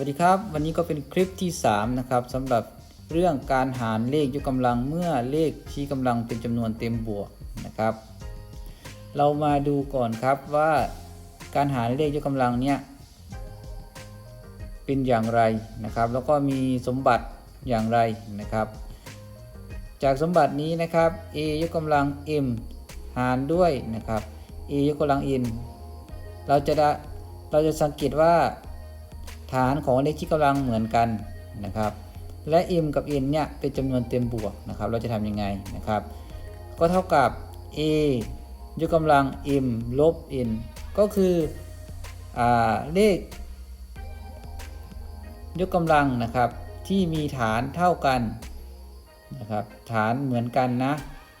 วัสดีครับ วันนี้ก็เป็นคลิปที่ 3 นะครับสำหรับเรื่องการหารเลขยกกำลังเมื่อเลขชี้กำลังเป็นจำนวนเต็มบวกนะครับ เรามาดูก่อนครับว่าการหารเลขยกกำลังเนี่ยเป็นอย่างไรนะครับ แล้วก็มีสมบัติอย่างไรนะครับ จากสมบัตินี้นะครับ a ยกกำลัง m หารด้วยนะครับ a ยกกำลัง n เราจะได้เราจะสังเกตว่า ฐานของเลขที่กำลังเหมือนกันนะครับ และ m กับ n เนี่ยเป็นจำนวนเต็มบวกนะครับ เราจะทำยังไงนะครับ ก็เท่ากับ a ยกกำลัง m ลบ n ก็คืออเลข ยกกำลังนะครับที่มีฐานเท่ากันนะครับ ฐานเหมือนกันนะ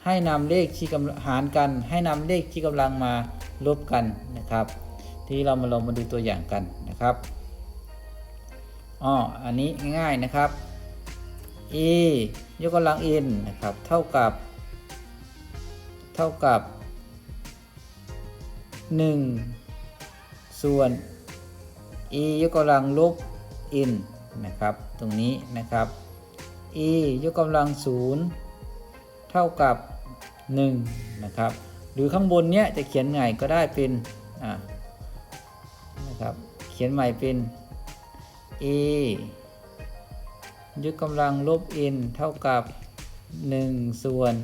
ให้นำเลขที่กำลังหารกันให้นำเลขที่กำลังมาลบกันนะครับ ทีนี้เรามาลองมาดูตัวอย่างกันนะครับ อ๋ออันนี้ง่ายๆนะครับ e ยกกำลัง n นะครับ เท่ากับ เท่ากับ 1 ส่วน e ยกกำลังลบ n นะครับ ตรงนี้นะครับ e ยกกำลัง 0 เท่ากับ 1 นะครับ หรือข้างบนเนี้ยจะเขียนไงก็ได้เป็น อ่า นะครับ เขียนใหม่เป็น a ยกกำลังลบ n เท่ากับ 1 ส่วน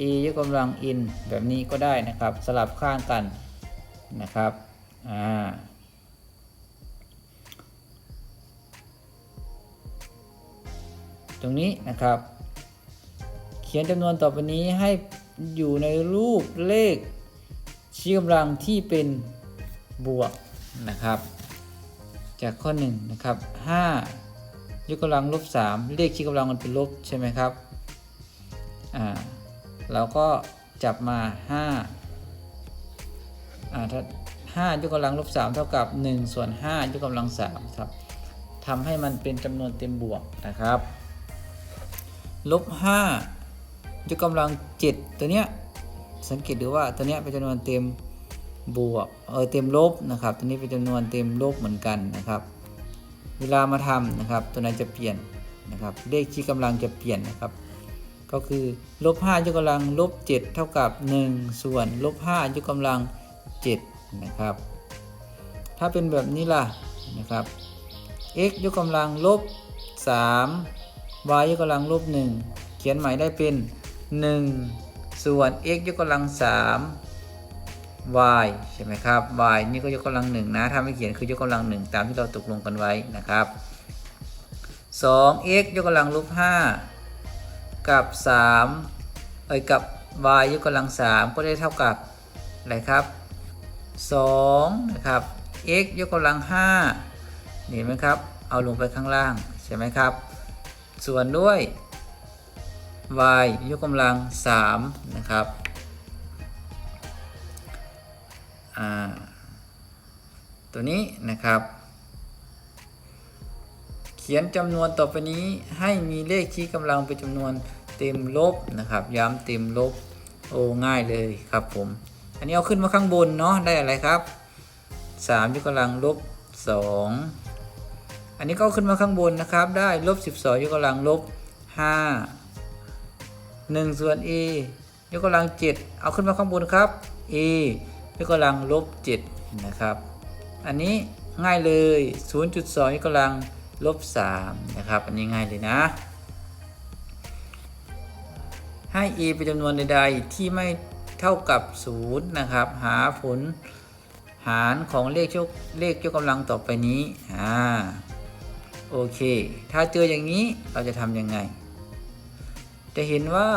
a ยกกำลัง n แบบนี้ก็ได้นะครับ สลับข้างกันนะครับอ่าตรงนี้นะครับ เขียนจำนวนต่อไปนี้ให้อยู่ในรูปเลขชี้กำลังที่เป็นบวกนะครับ จากข้อ1นะครับ5ยกกำลังลบ3เลขชี้กำลังมันเป็นลบใช่ไหมครับอ่าเราก็จับมา5อ่าถ้า5ยกกำลังลบ3เท่ากับ 1 ส่วน5ยกกำลัง3ครับทำให้มันเป็นจำนวนเต็มบวกนะครับลบ5ยกกำลัง 7 ตัวเนี้ยสังเกตดูว่าตัวเนี้ยเป็นจำนวนเต็ม บวกเออเต็มลบนะครับ ตัวนี้เป็นจำนวนเต็มลบเหมือนกันนะครับ เวลามาทำนะครับ ตัวไหนจะเปลี่ยนนะครับ เลขชี้กำลังจะเปลี่ยนนะครับ ก็คือลบ5ยกกำลังลบ7เท่ากับ 1 ส่วนลบ5ยกกำลัง7นะครับ ถ้าเป็นแบบนี้ล่ะนะครับ x ยกกำลังลบ3 y ยกกำลังลบ1เขียนใหม่ได้เป็น 1 ส่วน x ยกกำลัง3 y ใช่ไหมครับ y นี่ก็ยกกำลังหนึ่งนะ ถ้าไม่เขียนคือยกกำลังหนึ่งตามที่เราตกลงกันไว้นะครับ 2x ยกกำลังลบ5กับ3เอ้ยกับ y ยกกำลัง 3 ก็ได้เท่ากับอะไรครับ2นะครับ x ยกกำลัง5เห็นไหมครับ เอาลงไปข้างล่างใช่ไหมครับ ส่วนด้วย y ยกกำลัง3นะครับ ตัวนี้นะครับ เขียนจำนวนต่อไปนี้ให้มีเลขชี้กำลังเป็นจำนวนเต็มลบนะครับ ย้ำเต็มลบโอ้ง่ายเลยครับผม อันนี้เอาขึ้นมาข้างบนเนาะได้อะไรครับ3ยกกำลังลบ 2 อันนี้ก็ขึ้นมาข้างบนนะครับ ได้ลบ 12ยกกำลังลบ 5 1 ส่วน a ยกกำลัง 7 เอาขึ้นมาข้างบนครับ a ยกกำลังลบ7นะครับ อันนี้ง่ายเลย 0.2ยกกำลังลบ3นะครับ อันนี้ง่ายเลยนะ ให้ a เป็นจำนวนใดๆที่ไม่เท่ากับ 0 นะครับ หาผลหารของเลขยกเลขยกกำลังต่อไปนี้ อ่า โอเค ถ้าเจออย่างนี้เราจะทำยังไง จะเห็นว่า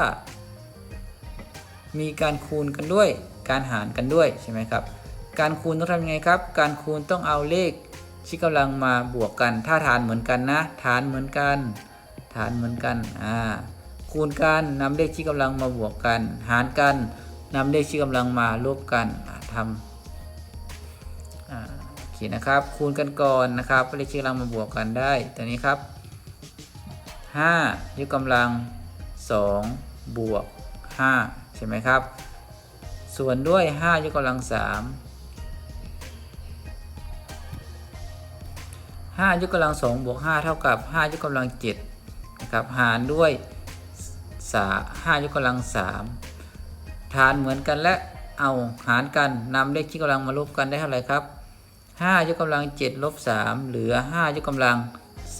มีการคูณกันด้วย การหารกันด้วยใช่ไหมครับ การคูณต้องทำยังไงครับ การคูณต้องเอาเลขชี้กำลังมาบวกกัน ถ้าฐานเหมือนกันนะ ฐานเหมือนกัน ฐานเหมือนกัน อ่า คูณกันนำเลขชี้กำลังมาบวกกัน หารกันนำเลขชี้กำลังมาลบกันทำโอเคนะครับ คูณกันก่อนนะครับเลขชี้กำลังมาบวกกันได้ตัวนี้ครับ5ยกกำลัง2บวก5ใช่ไหมครับ ส่วนด้วย 5 ยกกำลัง 3 5 ยกกำลัง 2 บวก 5 เท่ากับ 5 ยกกำลัง7นะครับหารด้วยสา5ยกกำลัง 3 ฐานเหมือนกันและเอาหารกันนำเลขที่กำลังมาลบกันได้เท่าไหร่ครับ5ยกกำลัง7ลบ3เหลือ 5 ยกกำลัง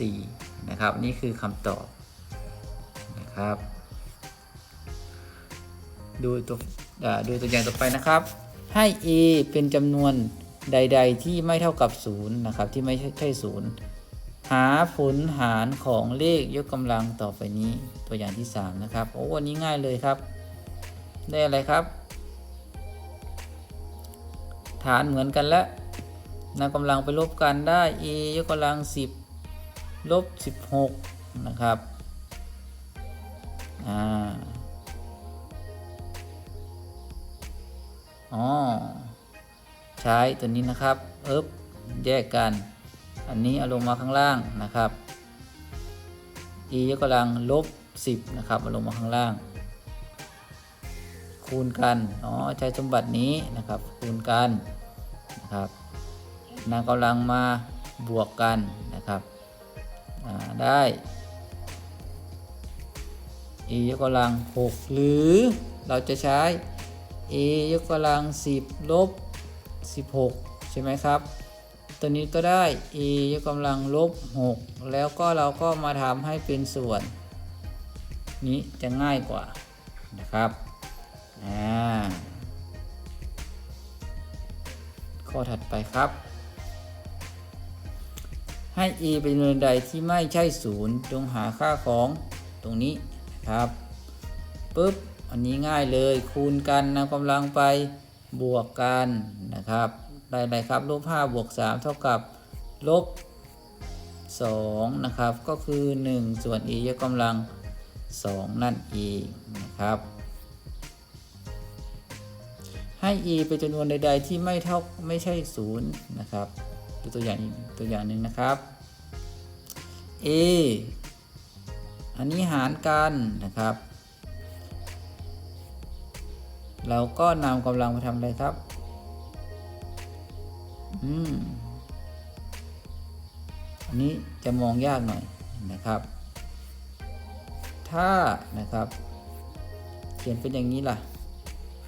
4นะครับ นี่คือคำตอบนะครับ ดูตัว ดูตัวอย่างต่อไปนะครับ ให้ a เป็นจำนวนใด ๆ ที่ไม่เท่ากับ0นะครับที่ไม่ใช่ศูนย์หาผลหารของเลขยกกำลังต่อไปนี้ตัวอย่างที่ 3 นะครับ โอ้วันนี้ง่ายเลยครับ ได้อะไรครับ ฐานเหมือนกันแล้วนำกำลังไปลบกันได้ a ยกกำลัง 10 ลบ 16 นะครับ อ๋อใช้ตัวนี้นะครับเอิบแยกกัน อันนี้เอาลงมาข้างล่างนะครับ e ยกกำลังลบ 10 นะครับเอาลงมาข้างล่าง คูณกัน อ๋อ ใช้สมบัตินี้นะครับ คูณกันนะครับนำกำลังมาบวกกันนะครับได้ e ยกกำลัง 6 หรือเราจะใช้ a ยกกำลัง 10 ลบ 16 ใช่ไหมครับ ตัวนี้ก็ได้ a ยกกำลังลบ 6 แล้วก็เราก็มาทำให้เป็นส่วน นี้จะง่ายกว่านะครับ อ่า ข้อถัดไปครับ ให้ e เป็นจำนวนใดที่ไม่ใช่ศูนย์จงหาค่าของตรงนี้นะครับปุ๊บ อันนี้ง่ายเลยคูณกันนำกำลังไปบวกกันนะครับได้ไรครับลบ5บวก3 เท่ากับลบ2นะครับ ก็คือ 1 ส่วน e ยกกำลัง 2 นั่นเองนะครับ ให้ e เป็นจำนวนใด ๆ ที่ไม่เท่าไม่ใช่ 0 นะครับดูตัวอย่างตัวอย่างหนึ่งนะครับ a อันนี้หารกันนะครับ เราก็นำกำลังมาทำอะไรครับ อืม อันนี้จะมองยากหน่อยนะครับ ถ้านะครับ เขียนเป็นอย่างนี้ล่ะ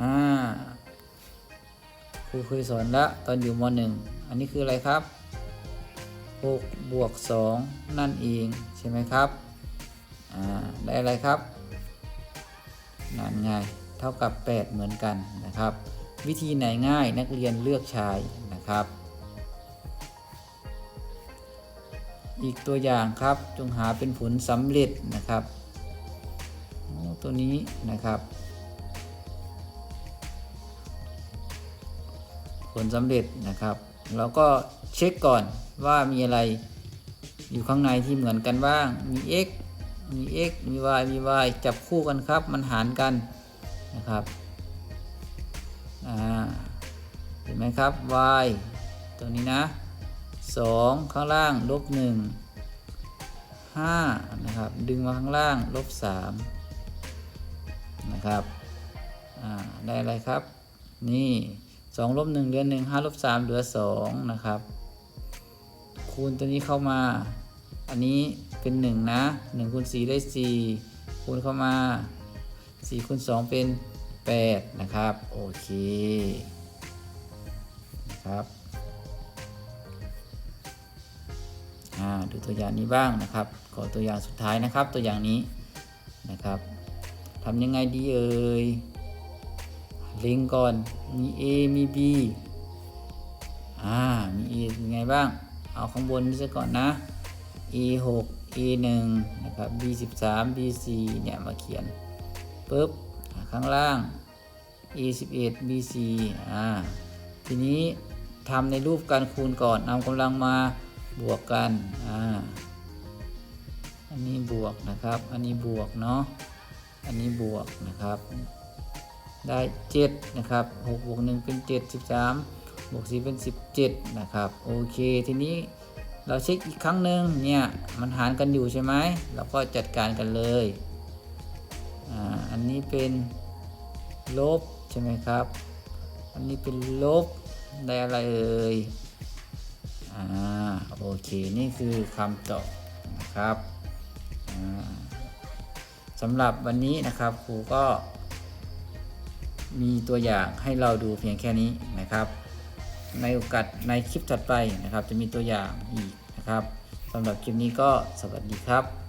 อ่า ครูเคยสอนแล้วตอนอยู่มหนึ่ง อันนี้คืออะไรครับ6บวก2นั่นเองใช่ไหมครับ อ่า ได้อะไรครับ นั่นไง เท่ากับ 8 เหมือนกันนะครับ วิธีไหนง่ายนักเรียนเลือกใช้นะครับ อีกตัวอย่างครับจงหาเป็นผลสำเร็จนะครับตัวนี้นะครับ ผลสำเร็จนะครับเราก็เช็คก่อนว่ามีอะไรอยู่ข้างในที่เหมือนกันบ้าง มี x มี x มี y มี y จับคู่กันครับ มันหารกัน นะครับอ่าเห็นไหมครับ y ตัวนี้นะ 2 ข้างล่างลบ1 5นะครับ ดึงมาข้างล่างลบ3นะครับได้อะไรครับ นี่2ลบ1เหลือ1 5ลบ3เหลือ2นะครับ คูณตัวนี้เข้ามา อันนี้เป็น 1 นะ1คูณ4ได้ 4 คูณเข้ามา 4คูณ2เป็น 8 นะครับ โอเคนะครับอ่าดูตัวอย่างนี้บ้างนะครับ ขอตัวอย่างสุดท้ายนะครับ ตัวอย่างนี้นะครับทำยังไงดีเอ่ยเล็งก่อนมี A มี B อ่ามี A ยังไงบ้าง เอาข้างบนนี้ซะก่อนนะ A 6 A 1นะครับ B 13 B 4เนี่ยมาเขียน ปุ๊บข้างล่าง A 11 B 4อ่าทีนี้ทำในรูปการคูณก่อนเอากำลังมาบวกกันอ่าอันนี้บวกนะครับ อันนี้บวกเนาะอันนี้บวกนะครับ ได้ 7 นะครับ6บวก1เป็น 7 13บวก4เป็น 17 นะครับ โอเค ทีนี้เราเช็คอีกครั้งหนึ่งเนี่ย มันหารกันอยู่ใช่ไหมเราก็จัดการกันเลย อันนี้เป็นลบใช่ไหมครับ อันนี้เป็นลบได้อะไรเอ่ย อ่าโอเค นี่คือคำตอบนะครับสำหรับวันนี้นะครับครูก็มีตัวอย่างให้เราดูเพียงแค่นี้นะครับ ในโอกาสในคลิปถัดไปนะครับ จะมีตัวอย่างอีกนะครับสำหรับคลิปนี้ก็สวัสดีครับ